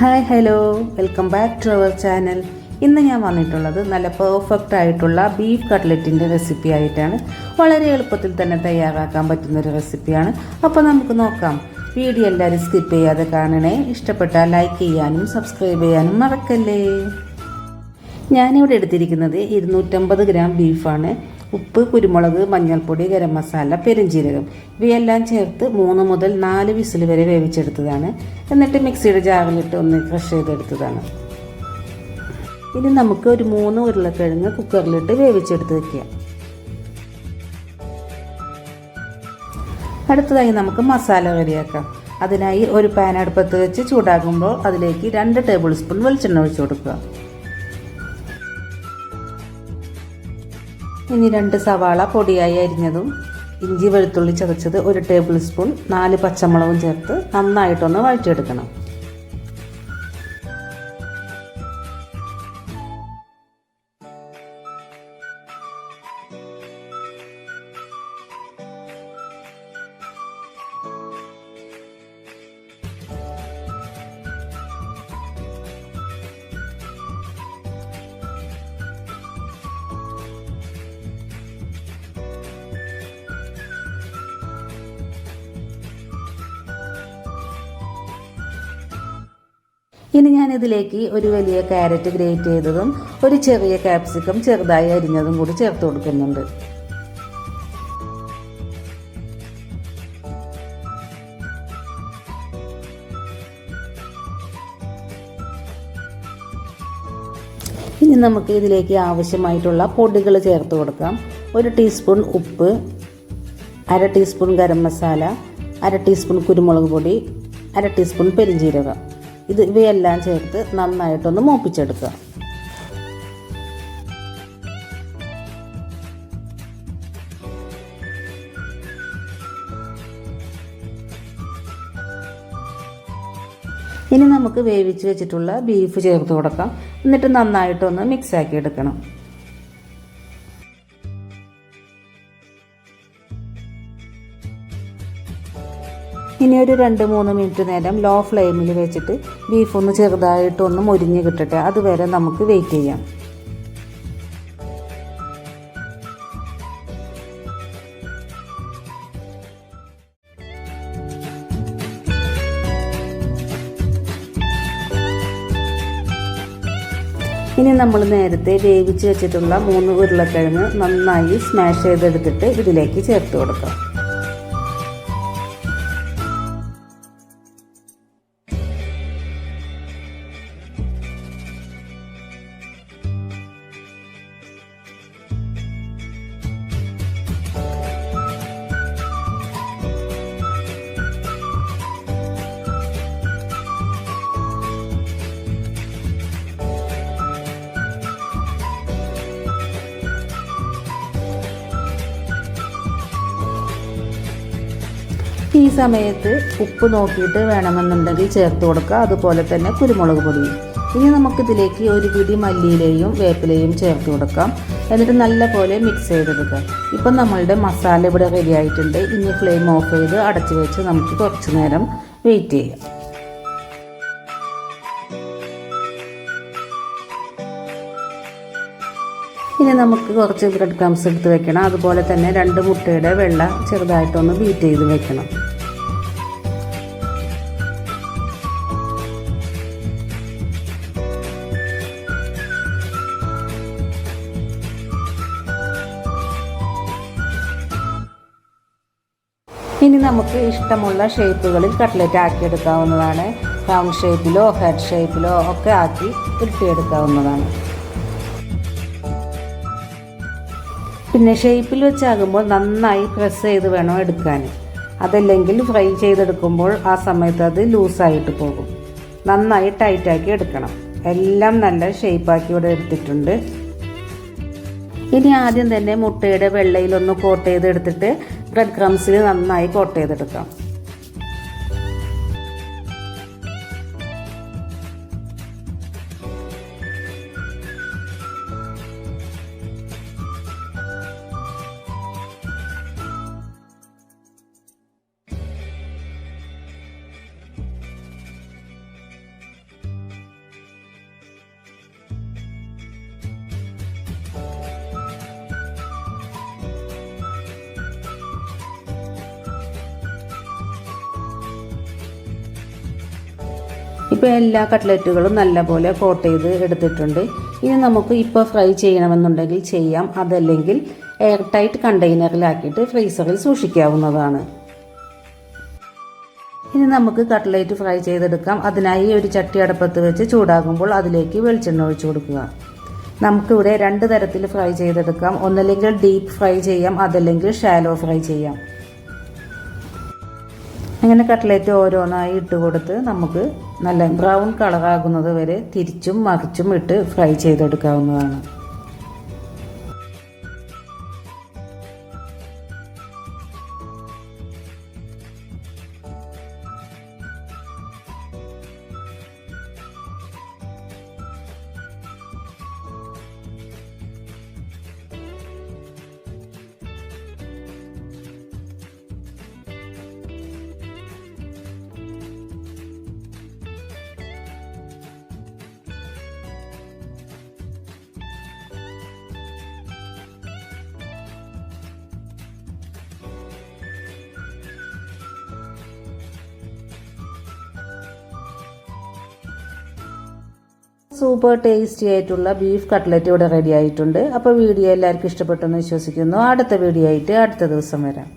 Hi hello. Welcome back to our channel. ഇന്ന് ഞാൻ വന്നിട്ടുള്ളത് നല്ല പെർഫെക്റ്റ് ആയിട്ടുള്ള ബീഫ് കട്ട്ലറ്റിന്റെ റെസിപ്പി ആയിട്ടാണ്. വളരെ എളുപ്പത്തിൽ തന്നെ തയ്യാറാക്കാൻ പറ്റുന്ന ഒരു റെസിപ്പിയാണ്. അപ്പോൾ നമുക്ക് നോക്കാം. വീഡിയോ എല്ലാവരും സ്കിപ്പ് ചെയ്യാതെ കാണണേ. ഇഷ്ടപ്പെട്ടാൽ ലൈക്ക് ചെയ്യാനും സബ്സ്ക്രൈബ് ചെയ്യാനും മറക്കല്ലേ? ഞാനിവിടെ എടുത്തിരിക്കുന്നത് ഇരുന്നൂറ്റമ്പത് ഗ്രാം ബീഫാണ്. ഉപ്പ് കുരുമുളക് മഞ്ഞൾപ്പൊടി ഗരം മസാല പെരുംജീരകം. ഇവയെല്ലാം ചേർത്ത് മൂന്ന് മുതൽ നാല് വിസിൽ വരെ വേവിച്ചെടുത്തതാണ്. എന്നിട്ട് മിക്സിയുടെ ജാറിലിട്ട് ഒന്ന് ക്രഷ് ചെയ്തെടുത്തതാണ്. ഇനി നമുക്ക് ഒരു മൂന്ന് ഉരുളക്കിഴങ്ങ് കുക്കറിലിട്ട് വേവിച്ചെടുത്ത് വെക്കുക അടുത്തതായി നമുക്ക് മസാല കറിയാക്കാം അതിനായി ഒരു പാൻ അടുപ്പത്ത് വെച്ച് ചൂടാകുമ്പോൾ അതിലേക്ക് രണ്ട് ടേബിൾ സ്പൂൺ വെളിച്ചെണ്ണ ഒഴിച്ചു കൊടുക്കുക. ഇനി രണ്ട് സവാള പൊടിയായി അരിഞ്ഞതും ഇഞ്ചി വെളുത്തുള്ളി ചതച്ചത് ഒരു ടേബിൾ സ്പൂൺ നാല് പച്ചമുളകും ചേർത്ത് നന്നായിട്ടൊന്ന് വഴറ്റിയെടുക്കണം. ഇനി ഞാൻ ഇതിലേക്ക് ഒരു വലിയ ക്യാരറ്റ് ഗ്രേറ്റ് ചെയ്തതും ഒരു ചെറിയ ക്യാപ്സിക്കം ചെറുതായി അരിഞ്ഞതും കൂടി ചേർത്ത് കൊടുക്കുന്നുണ്ട്. ഇനി നമുക്ക് ഇതിലേക്ക് ആവശ്യമായിട്ടുള്ള പൊടികൾ ചേർത്ത് കൊടുക്കാം. ഒരു ടീസ്പൂൺ ഉപ്പ് അര ടീസ്പൂൺ ഗരം മസാല അര ടീസ്പൂൺ കുരുമുളക് പൊടി അര ടീസ്പൂൺ പെരിഞ്ജീരകം. ഇത് ഇവയെല്ലാം ചേർത്ത് നന്നായിട്ടൊന്ന് മൂപ്പിച്ചെടുക്കുക. ഇനി നമുക്ക് വേവിച്ച് വെച്ചിട്ടുള്ള ബീഫ് ചേർത്ത് കൊടുക്കാം. എന്നിട്ട് നന്നായിട്ടൊന്ന് മിക്സ് ആക്കി എടുക്കണം. ഇനി ഒരു രണ്ട് മൂന്ന് മിനിറ്റ് നേരം ലോ ഫ്ലെയിമിൽ വെച്ചിട്ട് ബീഫ് ഒന്ന് ചെറുതായിട്ടൊന്ന് മുരിഞ്ഞ് കിട്ടട്ടെ. അതുവരെ നമുക്ക് വെയിറ്റ് ചെയ്യാം. ഇനി നമ്മൾ നേരത്തെ വേവിച്ച് വെച്ചിട്ടുള്ള മൂന്ന് ഉരുളക്കിഴങ്ങ് നന്നായി സ്മാഷ് ചെയ്തെടുത്തിട്ട് ഇതിലേക്ക് ചേർത്ത് കൊടുക്കാം. ഈ സമയത്ത് ഉപ്പ് നോക്കിയിട്ട് വേണമെന്നുണ്ടെങ്കിൽ ചേർത്ത് കൊടുക്കുക. അതുപോലെ തന്നെ കുരുമുളക് പൊടിയും ഇനി നമുക്കിതിലേക്ക് ഒരു പിടി മല്ലിയിലയും വേപ്പിലയും ചേർത്ത് കൊടുക്കാം. എന്നിട്ട് നല്ലപോലെ മിക്സ് ചെയ്തെടുക്കാം ഇപ്പം നമ്മളുടെ മസാല ഇവിടെ റെഡി ആയിട്ടുണ്ട്. ഇനി ഫ്ലെയിം ഓഫ് ചെയ്ത് അടച്ചു വെച്ച് നമുക്ക് കുറച്ച് നേരം വെയിറ്റ് ചെയ്യാം. ഇനി നമുക്ക് കുറച്ച് ബ്രെഡ് ക്രംസ് എടുത്ത് വെക്കണം. അതുപോലെ തന്നെ രണ്ട് മുട്ടയുടെ വെള്ള ചെറുതായിട്ടൊന്ന് ബീറ്റ് ചെയ്ത് വെക്കണം. ഇനി നമുക്ക് ഇഷ്ടമുള്ള ഷേപ്പുകളിൽ കട്ട്ലറ്റ് ആക്കിയെടുക്കാവുന്നതാണ് റൗണ്ട് ഷേപ്പിലോ ഹെഡ് ഷേപ്പിലോ ഒക്കെ ആക്കി ഉരുട്ടിയെടുക്കാവുന്നതാണ്. പിന്നെ ഷേപ്പിൽ വെച്ചാകുമ്പോൾ നന്നായി പ്രസ് ചെയ്ത് വേണം എടുക്കാൻ. അതല്ലെങ്കിൽ ഫ്രൈ ചെയ്തെടുക്കുമ്പോൾ ആ സമയത്ത് അത് ലൂസായിട്ട് പോകും. നന്നായി ടൈറ്റാക്കി എടുക്കണം. എല്ലാം നല്ല ഷേപ്പാക്കി ഇവിടെ എടുത്തിട്ടുണ്ട്. ഇനി ആദ്യം തന്നെ മുട്ടയുടെ വെള്ളയിലൊന്ന് കോട്ട് ചെയ്തെടുത്തിട്ട് ബ്രെഡ് ക്രംസിൽ നന്നായി കോട്ട് ചെയ്തെടുക്കാം. ഇപ്പോൾ എല്ലാ കട്ട്ലറ്റുകളും നല്ലപോലെ കോട്ട് ചെയ്ത് എടുത്തിട്ടുണ്ട്. ഇനി നമുക്ക് ഇപ്പോൾ ഫ്രൈ ചെയ്യണമെന്നുണ്ടെങ്കിൽ ചെയ്യാം. അതല്ലെങ്കിൽ എയർ ടൈറ്റ് കണ്ടെയ്നറിലാക്കിയിട്ട് ഫ്രീസറിൽ സൂക്ഷിക്കാവുന്നതാണ്. ഇനി നമുക്ക് കട്ട്ലേറ്റ് ഫ്രൈ ചെയ്തെടുക്കാം. അതിനായി ഒരു ചട്ടി അടുപ്പത്ത് വെച്ച് ചൂടാകുമ്പോൾ അതിലേക്ക് വെളിച്ചെണ്ണ ഒഴിച്ചു കൊടുക്കുക. നമുക്കിവിടെ രണ്ട് തരത്തിൽ ഫ്രൈ ചെയ്തെടുക്കാം. ഒന്നല്ലെങ്കിൽ ഡീപ്പ് ഫ്രൈ ചെയ്യാം അതല്ലെങ്കിൽ ഷാലോ ഫ്രൈ ചെയ്യാം. അങ്ങനെ കട്ട്ലേറ്റ് ഓരോന്നായി ഇട്ട് കൊടുത്ത് നമുക്ക് നല്ല ബ്രൗൺ കളറാകുന്നത് വരെ തിരിച്ചും മറിച്ചും ഇട്ട് ഫ്രൈ ചെയ്തെടുക്കാവുന്നതാണ്. സൂപ്പർ ടേസ്റ്റി ആയിട്ടുള്ള ബീഫ് കട്ട്ലറ്റ് ഇവിടെ റെഡി ആയിട്ടുണ്ട്. അപ്പോൾ വീഡിയോ എല്ലാവർക്കും ഇഷ്ടപ്പെട്ടെന്ന് വിശ്വസിക്കുന്നു. അടുത്ത വീഡിയോ ആയിട്ട് അടുത്ത ദിവസം വരാം.